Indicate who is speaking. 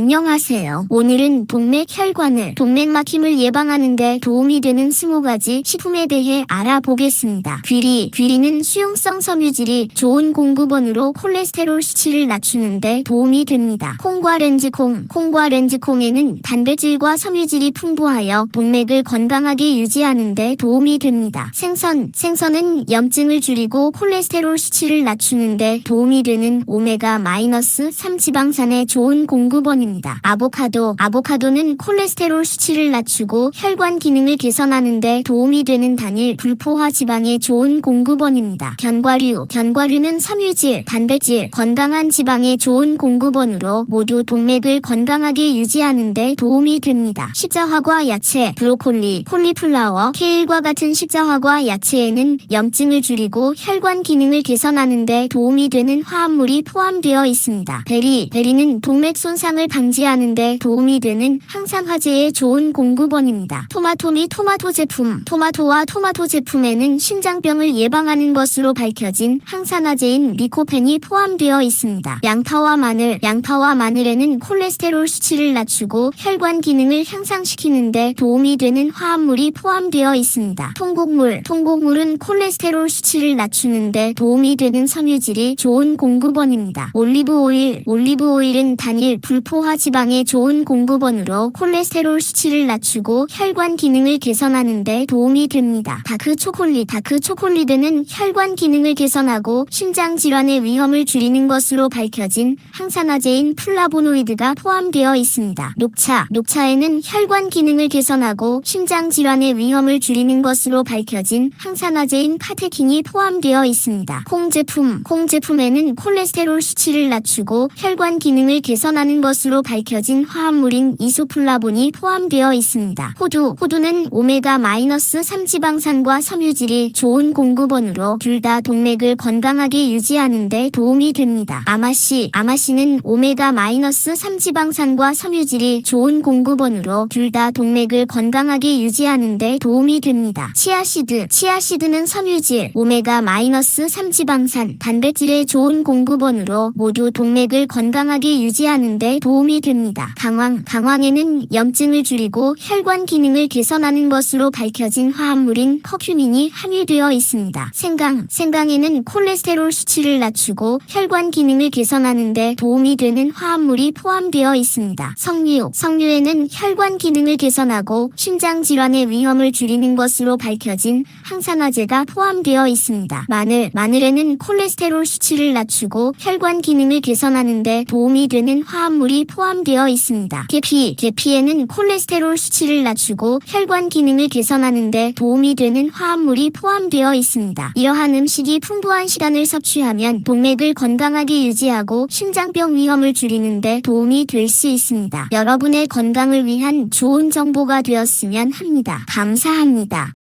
Speaker 1: 안녕하세요. 오늘은 동맥 혈관을 동맥 막힘을 예방하는 데 도움이 되는 20가지 식품에 대해 알아보겠습니다. 귀리, 귀리는 수용성 섬유질이 좋은 공급원으로 콜레스테롤 수치를 낮추는 데 도움이 됩니다. 콩과 렌즈콩, 콩과 렌즈콩에는 단백질과 섬유질이 풍부하여 동맥을 건강하게 유지하는 데 도움이 됩니다. 생선, 생선은 염증을 줄이고 콜레스테롤 수치를 낮추는 데 도움이 되는 오메가-3 지방산의 좋은 공급원입니다. 아보카도, 아보카도는 콜레스테롤 수치를 낮추고 혈관 기능을 개선하는데 도움이 되는 단일 불포화 지방의 좋은 공급원입니다. 견과류, 견과류는 섬유질, 단백질, 건강한 지방의 좋은 공급원으로 모두 동맥을 건강하게 유지하는 데 도움이 됩니다. 십자화과 야채, 브로콜리, 콜리플라워, 케일과 같은 십자화과 야채에는 염증을 줄이고 혈관 기능을 개선하는 데 도움이 되는 화합물이 포함되어 있습니다. 베리, 베리는 동맥 손상을 방지하는데 도움이 되는 항산화제의 좋은 공급원입니다. 토마토 및 토마토 제품, 토마토와 토마토 제품에는 신장병을 예방하는 것으로 밝혀진 항산화제인 리코펜이 포함되어 있습니다. 양파와 마늘, 양파와 마늘에는 콜레스테롤 수치를 낮추고 혈관 기능을 향상시키는데 도움이 되는 화합물이 포함되어 있습니다. 통곡물, 통곡물은 콜레스테롤 수치를 낮추는데 도움이 되는 섬유질이 좋은 공급원입니다. 올리브 오일, 올리브 오일은 단일 불포 화 지방의 좋은 공급원으로 콜레스테롤 수치를 낮추고 혈관 기능을 개선하는 데 도움이 됩니다. 다크 초콜릿, 다크 초콜릿은 혈관 기능을 개선하고 심장 질환의 위험을 줄이는 것으로 밝혀진 항산화제인 플라보노이드가 포함되어 있습니다. 녹차, 녹차에는 혈관 기능을 개선하고 심장 질환의 위험을 줄이는 것으로 밝혀진 항산화제인 카테킨이 포함되어 있습니다. 콩 제품, 콩 제품에는 콜레스테롤 수치를 낮추고 혈관 기능을 개선하는 것으로 밝혀진 화합물인 이소플라본이 포함되어 있습니다. 호두, 호두는 오메가-3 지방산과 섬유질이 좋은 공급원으로 둘 다 동맥을 건강하게 유지하는 데 도움이 됩니다. 아마씨, 아마씨는 오메가-3 지방산과 섬유질이 좋은 공급원으로 둘 다 동맥을 건강하게 유지하는 데 도움이 됩니다. 치아시드, 치아시드는 섬유질, 오메가-3 지방산, 단백질의 좋은 공급원으로 모두 동맥을 건강하게 유지하는 데 도움이 됩니다. 강황, 강황에는 염증을 줄이고 혈관 기능을 개선하는 것으로 밝혀진 화합물인 커큐민이 함유되어 있습니다. 생강, 생강에는 콜레스테롤 수치를 낮추고 혈관 기능을 개선하는데 도움이 되는 화합물이 포함되어 있습니다. 석류, 석류에는 혈관 기능을 개선하고 심장 질환의 위험을 줄이는 것으로 밝혀진 항산화제가 포함되어 있습니다. 마늘, 마늘에는 콜레스테롤 수치를 낮추고 혈관 기능을 개선하는데 도움이 되는 화합물이 포함되어 있습니다. 계피, 계피에는 콜레스테롤 수치를 낮추고 혈관 기능을 개선하는 데 도움이 되는 화합물이 포함되어 있습니다. 이러한 음식이 풍부한 시간을 섭취하면 동맥을 건강하게 유지하고 심장병 위험을 줄이는 데 도움이 될 수 있습니다. 여러분의 건강을 위한 좋은 정보가 되었으면 합니다. 감사합니다.